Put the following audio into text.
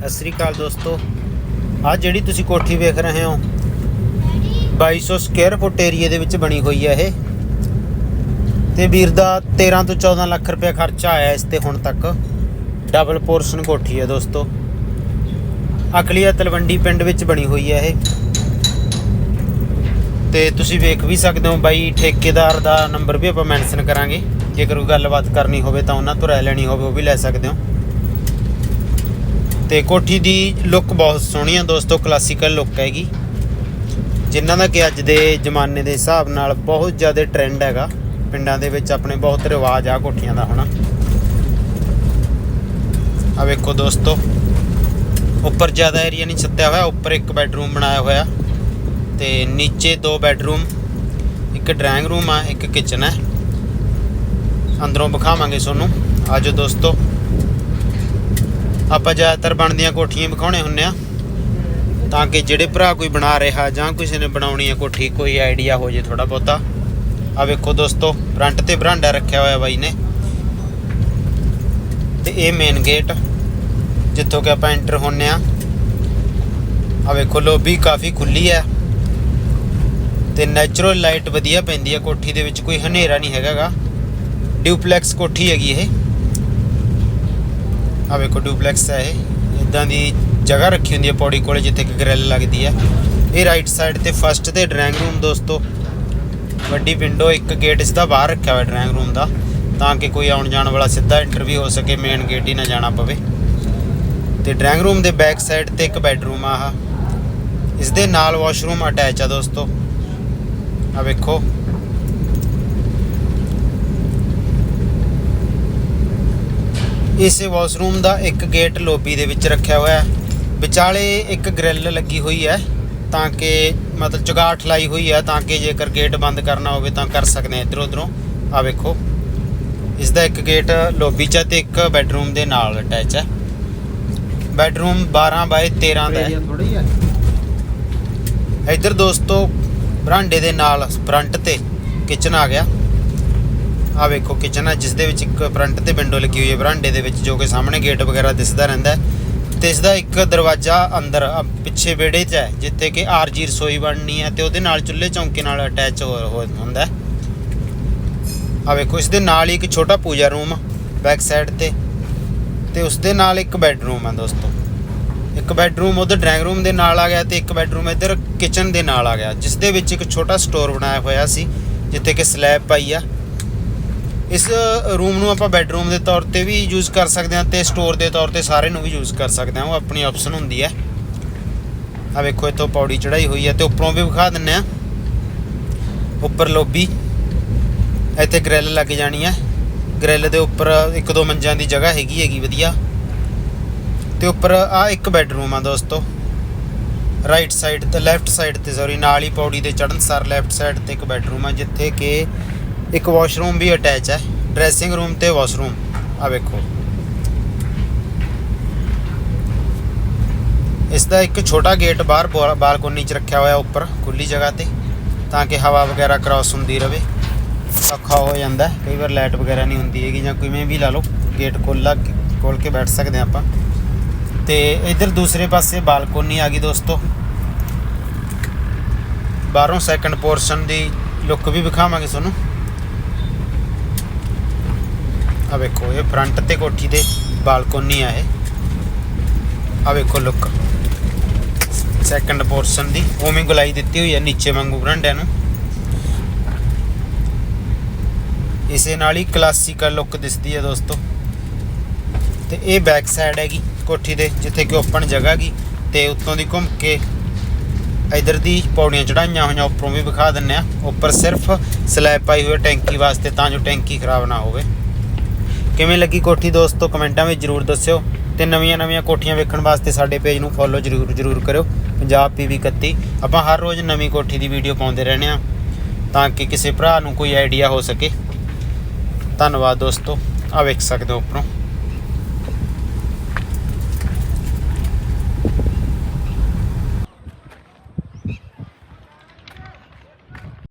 ਸਤਿ ਸ੍ਰੀ ਅਕਾਲ ਦੋਸਤੋ। ਆ ਜਿਹੜੀ ਤੁਸੀਂ ਕੋਠੀ ਵੇਖ ਰਹੇ ਹੋ 2200 ਸਕੁਅਰ ਫੁੱਟ ਏਰੀਆ ਦੇ ਵਿੱਚ ਬਣੀ ਹੋਈ ਹੈ ਇਹ। ਤੇ ਵੀਰ ਦਾ 13 ਤੋਂ 14 ਲੱਖ ਰੁਪਏ ਖਰਚਾ ਆਇਆ ਇਸ ਤੇ ਹੁਣ ਤੱਕ। ਡਬਲ ਪੋਰਸ਼ਨ ਕੋਠੀ ਹੈ ਦੋਸਤੋ। ਅਕਲੀਆ ਤਲਵੰਡੀ ਪਿੰਡ ਵਿੱਚ ਬਣੀ ਹੋਈ ਹੈ ਇਹ। ਤੇ ਤੁਸੀਂ ਵੇਖ ਵੀ ਸਕਦੇ ਹੋ ਬਾਈ, ਠੇਕੇਦਾਰ ਦਾ ਨੰਬਰ ਵੀ ਆਪਾਂ ਮੈਂਸ਼ਨ ਕਰਾਂਗੇ। ਜੇਕਰ ਕੋਈ ਗੱਲਬਾਤ ਕਰਨੀ ਹੋਵੇ ਤਾਂ ਉਹਨਾਂ ਤੋਂ ਰਾਏ ਲੈਣੀ ਹੋਵੇ, ਉਹ ਵੀ ਲੈ ਸਕਦੇ ਹੋ। ਤੇ ਕੋਠੀ ਦੀ ਲੁੱਕ ਬਹੁਤ ਸੋਹਣੀ ਆ ਦੋਸਤੋ ਕਲਾਸੀਕਲ ਲੁੱਕ ਹੈਗੀ। ਜਿਨ੍ਹਾਂ ਦਾ ਕਿ ਅੱਜ ਦੇ ਜ਼ਮਾਨੇ ਦੇ ਹਿਸਾਬ ਨਾਲ ਬਹੁਤ ਜ਼ਿਆਦਾ ਟ੍ਰੈਂਡ ਹੈਗਾ। ਪਿੰਡਾਂ ਦੇ ਵਿੱਚ ਆਪਣੇ ਬਹੁਤ ਰਿਵਾਜ ਆ ਕੋਠੀਆਂ ਦਾ ਹੋਣਾ। ਆ ਵੇਖੋ ਦੋਸਤੋ, ਉੱਪਰ ਜ਼ਿਆਦਾ ਏਰੀਆ ਨਹੀਂ ਛੱਤਿਆ ਹੋਇਆ, ਉੱਪਰ ਇੱਕ ਬੈੱਡਰੂਮ ਬਣਾਇਆ ਹੋਇਆ। ਤੇ ਨੀਚੇ ਦੋ ਬੈੱਡਰੂਮ ਇੱਕ ਡਰਾਇੰਗ ਰੂਮ ਆ, ਇੱਕ ਕਿਚਨ ਹੈ ਅੰਦਰੋਂ ਵਿਖਾਵਾਂਗੇ ਤੁਹਾਨੂੰ। ਆਜੋ ਦੋਸਤੋ। ਆਪਾਂ ਜ਼ਿਆਦਾਤਰ ਬਣਦੀਆਂ ਕੋਠੀਆਂ ਵਿਖਾਉਣੇ ਹੁੰਨੇ ਆ। ਤਾਂ ਕਿ ਜਿਹੜੇ ਭਰਾ ਕੋਈ ਬਣਾ ਰਿਹਾ ਜਾਂ ਕਿਸੇ ਨੇ ਬਣਾਉਣੀ ਹੈ ਕੋਠੀ, ਕੋਈ ਆਈਡੀਆ ਹੋ ਜੇ ਥੋੜਾ ਬਹੁਤਾ। ਆ ਵੇਖੋ ਦੋਸਤੋ ਫਰੰਟ ਤੇ ਬਰਾਂਡਾ ਰੱਖਿਆ ਹੋਇਆ ਬਾਈ ਨੇ। ਤੇ ਇਹ ਮੇਨ ਗੇਟ ਜਿੱਥੋਂ ਕਿ ਆਪਾਂ ਐਂਟਰ ਹੁੰਨੇ ਆ। ਆ ਵੇਖੋ ਲੋਬੀ ਕਾਫੀ ਖੁੱਲੀ ਹੈ ਤੇ ਨੈਚੁਰਲ ਲਾਈਟ ਵਧੀਆ ਪੈਂਦੀ ਹੈ ਕੋਠੀ ਦੇ ਵਿੱਚ, ਕੋਈ ਹਨੇਰਾ ਨਹੀਂ ਹੈਗਾਗਾ ਡਿਊਪਲੈਕਸ ਕੋਠੀ ਹੈਗੀ ਇਹ। ਆ ਵੇਖੋ ਡੁਪਲੈਕਸ ਹੈ ਇਹ। ਇਦਾਂ ਦੀ ਜਗ੍ਹਾ ਰੱਖੀ ਹੁੰਦੀ ਹੈ ਪੌੜੀ ਕੋਲੇ, ਜਿੱਥੇ ਕਿ ਗ੍ਰਿਲ ਲੱਗਦੀ ਹੈ। ਇਹ ਰਾਈਟ ਸਾਈਡ ਤੇ ਫਸਟ ਤੇ ਡਰਾਇੰਗ ਰੂਮ ਦੋਸਤੋ। ਵੱਡੀ ਵਿੰਡੋ ਇੱਕ ਗੇਟ ਇਸ ਦਾ ਬਾਹਰ ਰੱਖਿਆ ਹੋਇਆ ਡਰਾਇੰਗ ਰੂਮ ਦਾ। ਤਾਂ ਕਿ ਕੋਈ ਆਉਣ ਜਾਣ ਵਾਲਾ ਸਿੱਧਾ ਇੰਟਰਵਿਊ ਹੋ ਸਕੇ ਮੇਨ ਗੇਟ ਹੀ ਨਾ ਜਾਣਾ ਪਵੇ। ਤੇ ਡਰਾਇੰਗ ਰੂਮ ਦੇ ਬੈਕ ਸਾਈਡ ਤੇ ਇੱਕ ਬੈੱਡਰੂਮ ਆ ਇਸ ਦੇ ਨਾਲ ਵਾਸ਼ਰੂਮ ਅਟੈਚ ਆ ਦੋਸਤੋ। ਆ ਵੇਖੋ। ਇਸੇ ਵਾਸ਼ਰੂਮ ਦਾ ਇੱਕ ਗੇਟ ਲੋਬੀ ਦੇ ਵਿੱਚ ਰੱਖਿਆ ਹੋਇਆ ਹੈ। ਵਿਚਾਲੇ ਇੱਕ ਗ੍ਰਿਲ ਲੱਗੀ ਹੋਈ ਹੈ ਤਾਂ ਕਿ ਮਤਲਬ ਚੁਗਾਠ ਲਾਈ ਹੋਈ ਹੈ ਤਾਂ ਕਿ ਜੇਕਰ ਗੇਟ ਬੰਦ ਕਰਨਾ ਹੋਵੇ ਤਾਂ ਕਰ ਸਕਦੇ ਆ ਇਧਰੋਂ ਉਧਰੋਂ। ਆ ਵੇਖੋ। ਇਸ ਦਾ ਇੱਕ ਗੇਟ ਲੋਬੀ 'ਚ ਹੈ ਤੇ ਇੱਕ ਬੈੱਡਰੂਮ ਦੇ ਨਾਲ ਅਟੈਚ ਹੈ। ਬੈੱਡਰੂਮ 12 ਬਾਈ 13 ਦਾ ਹੈ। ਇੱਧਰ ਦੋਸਤੋ ਬਰਾਂਡੇ ਦੇ ਨਾਲ ਫਰੰਟ ਤੇ ਕਿਚਨ ਆ ਗਿਆ। ਆ ਵੇਖੋ ਕਿਚਨ ਆ ਜਿਸ ਦੇ ਵਿੱਚ ਇੱਕ ਫਰੰਟ ਤੇ ਵਿੰਡੋ ਲੱਗੀ ਹੋਈ ਹੈ ਬਰਾਂਡੇ ਦੇ ਵਿੱਚ ਜੋ ਕਿ ਸਾਹਮਣੇ ਗੇਟ ਵਗੈਰਾ ਦਿਸਦਾ ਰਹਿੰਦਾ ਹੈ। ਤੇ ਇਸ ਦਾ ਇੱਕ ਦਰਵਾਜ਼ਾ ਅੰਦਰ ਪਿੱਛੇ ਵਿਹੜੇ 'ਚ ਹੈ, ਜਿੱਥੇ ਕਿ ਆਰਜੀ ਰਸੋਈ ਬਣਨੀ ਹੈ ਤੇ ਉਹਦੇ ਨਾਲ ਚੁੱਲ੍ਹੇ ਚੌਂਕੇ ਨਾਲ ਅਟੈਚ ਹੋ ਹੁੰਦਾ ਹੈ। ਆ ਵੇਖੋ ਇਸ ਦੇ ਨਾਲ ਹੀ ਇੱਕ ਛੋਟਾ ਪੂਜਾ ਰੂਮ ਬੈਕ ਸਾਈਡ ਤੇ। ਤੇ ਉਸ ਦੇ ਨਾਲ ਇੱਕ ਬੈੱਡਰੂਮ ਹੈ ਦੋਸਤੋ। ਇੱਕ ਬੈੱਡਰੂਮ ਉਧਰ ਡਰਾਇੰਗ ਰੂਮ ਦੇ ਨਾਲ ਆ ਗਿਆ ਤੇ ਇੱਕ ਬੈੱਡਰੂਮ ਇੱਧਰ ਕਿਚਨ ਦੇ ਨਾਲ ਆ ਗਿਆ ਜਿਸ ਦੇ ਵਿੱਚ ਇੱਕ ਛੋਟਾ ਸਟੋਰ ਬਣਾਇਆ ਹੋਇਆ ਸੀ, ਜਿੱਥੇ ਕਿ ਸਲੈਬ ਪਾਈ ਆ। ਇਸ ਰੂਮ ਨੂੰ ਆਪਾਂ ਬੈੱਡਰੂਮ ਦੇ ਤੌਰ ਤੇ ਵੀ ਯੂਜ਼ ਕਰ ਸਕਦੇ ਹਾਂ ਤੇ ਸਟੋਰ ਦੇ ਤੌਰ ਤੇ ਸਾਰੇ ਨੂੰ ਵੀ ਯੂਜ਼ ਕਰ ਸਕਦੇ ਹਾਂ। ਉਹ ਆਪਣੀ ਆਪਸ਼ਨ ਹੁੰਦੀ ਹੈ। ਆ ਵੇਖੋ, ਇੱਥੋਂ ਪੌੜੀ ਚੜਾਈ ਹੋਈ ਹੈ ਤੇ ਉੱਪਰੋਂ ਵੀ ਵਿਖਾ ਦਿੰਨੇ ਆ ਉੱਪਰ ਲੋਬੀ। ਇੱਥੇ ਗ੍ਰਿਲ ਲੱਗ ਜਾਣੀ ਹੈ। ਗ੍ਰਿਲ ਦੇ ਉੱਪਰ ਇੱਕ ਦੋ ਮੰਜਾਂ ਦੀ ਜਗ੍ਹਾ ਹੈਗੀ ਹੈਗੀ ਵਧੀਆ। ਤੇ ਉੱਪਰ ਆ ਇੱਕ ਬੈੱਡਰੂਮ ਆ ਦੋਸਤੋ। ਰਾਈਟ ਸਾਈਡ ਤੇ ਲੈਫਟ ਸਾਈਡ ਤੇ ਸੌਰੀ ਨਾਲ ਹੀ ਪੌੜੀ ਦੇ ਚੜਨ ਸਰ ਲੈਫਟ ਸਾਈਡ ਤੇ ਇੱਕ ਬੈੱਡਰੂਮ ਆ, ਜਿੱਥੇ ਕਿ ਇੱਕ ਵਾਸ਼ਰੂਮ ਵੀ ਅਟੈਚ ਹੈ। ਡਰੈਸਿੰਗ ਰੂਮ ਤੇ ਵਾਸ਼ਰੂਮ ਆ ਵੇਖੋ। ਇਸ ਦਾ ਇੱਕ ਛੋਟਾ ਗੇਟ ਬਾਹਰ ਬਾ- ਬਾਲਕੋਨੀ 'ਚ ਰੱਖਿਆ ਹੋਇਆ ਉੱਪਰ ਖੁੱਲੀ ਜਗ੍ਹਾ ਤੇ, ਤਾਂ ਕਿ ਹਵਾ ਵਗੈਰਾ ਕ੍ਰਾਸ ਹੁੰਦੀ ਰਵੇ। ਔਖਾ ਹੋ ਜਾਂਦਾ ਕਈ ਵਾਰ ਲਾਈਟ ਵਗੈਰਾ ਨਹੀਂ ਹੁੰਦੀ ਹੈਗੀ ਜਾਂ ਕਿਵੇਂ ਵੀ ਲਾ ਲਓ ਗੇਟ ਖੋਲ੍ਹਾ ਖੋਲ ਕੇ ਬੈਠ ਸਕਦੇ ਹਾਂ ਆਪਾਂ। ਤੇ ਇਧਰ ਦੂਸਰੇ ਪਾਸੇ ਬਾਲਕੋਨੀ ਆ ਗਈ ਦੋਸਤੋ। ਬਾਹਰੋਂ ਸੈਕੰਡ ਪੋਰਸ਼ਨ ਦੀ ਲੁੱਕ ਵੀ ਵਿਖਾਵਾਂਗੇ ਤੁਹਾਨੂੰ। ਆ ਵੇਖੋ, ਇਹ ਫਰੰਟ ਤੇ ਕੋਠੀ ਦੇ ਬਾਲਕੋਨੀ ਆ ਇਹ। ਆ ਵੇਖੋ ਲੁੱਕ ਸੈਕੰਡ ਪੋਰਸ਼ਨ ਦੀ, ਉਵੇਂ ਗੁਲਾਈ ਦਿੱਤੀ ਹੋਈ ਹੈ ਨੀਚੇ ਵਾਂਗੂ ਬਰਾਂਡਿਆਂ ਨੂੰ। ਇਸੇ ਨਾਲ ਹੀ ਕਲਾਸੀਕਲ ਲੁੱਕ ਦਿਸਦੀ ਹੈ ਦੋਸਤੋ। ਤੇ ਇਹ ਬੈਕ ਸਾਈਡ ਹੈਗੀ ਕੋਠੀ ਦੇ, ਜਿੱਥੇ ਕਿ ਓਪਨ ਜਗ੍ਹਾ ਹੈਗੀ ਤੇ ਉੱਤੋਂ ਦੀ ਘੁੰਮ ਕੇ ਇਧਰ ਦੀ ਪੌੜੀਆਂ ਚੜਾਈਆਂ ਹੋਈਆਂ, ਉੱਪਰੋਂ ਵੀ ਵਿਖਾ ਦਿੰਨੇ ਆ। ਉੱਪਰ ਸਿਰਫ ਸਲੈਬ ਪਾਈ ਹੋਈ ਹੈ ਟੈਂਕੀ ਵਾਸਤੇ, ਤਾਂ ਜੋ ਟੈਂਕੀ ਖਰਾਬ ਨਾ ਹੋਵੇ। ਕਿਵੇਂ ਲੱਗੀ ਕੋਠੀ ਦੋਸਤੋ? ਕਮੈਂਟਾਂ ਵਿੱਚ ਜਰੂਰ ਦੱਸਿਓ ਤੇ ਨਵੀਆਂ-ਨਵੀਆਂ ਕੋਠੀਆਂ ਵੇਖਣ ਵਾਸਤੇ ਸਾਡੇ ਪੇਜ ਨੂੰ ਫੋਲੋ ਜਰੂਰ ਜਰੂਰ ਕਰਿਓ। ਪੰਜਾਬ ਪੀਵੀ 31 ਆਪਾਂ ਹਰ ਰੋਜ਼ ਨਵੀਂ ਕੋਠੀ ਦੀ ਵੀਡੀਓ ਪਾਉਂਦੇ ਰਹਿੰਦੇ ਆ ਤਾਂ ਕਿ ਕਿਸੇ ਭਰਾ ਨੂੰ ਕੋਈ ਆਈਡੀਆ ਹੋ ਸਕੇ। ਧੰਨਵਾਦ ਦੋਸਤੋ। ਆ ਵੇਖ ਸਕਦੇ ਹੋ ਉੱਪਰੋਂ।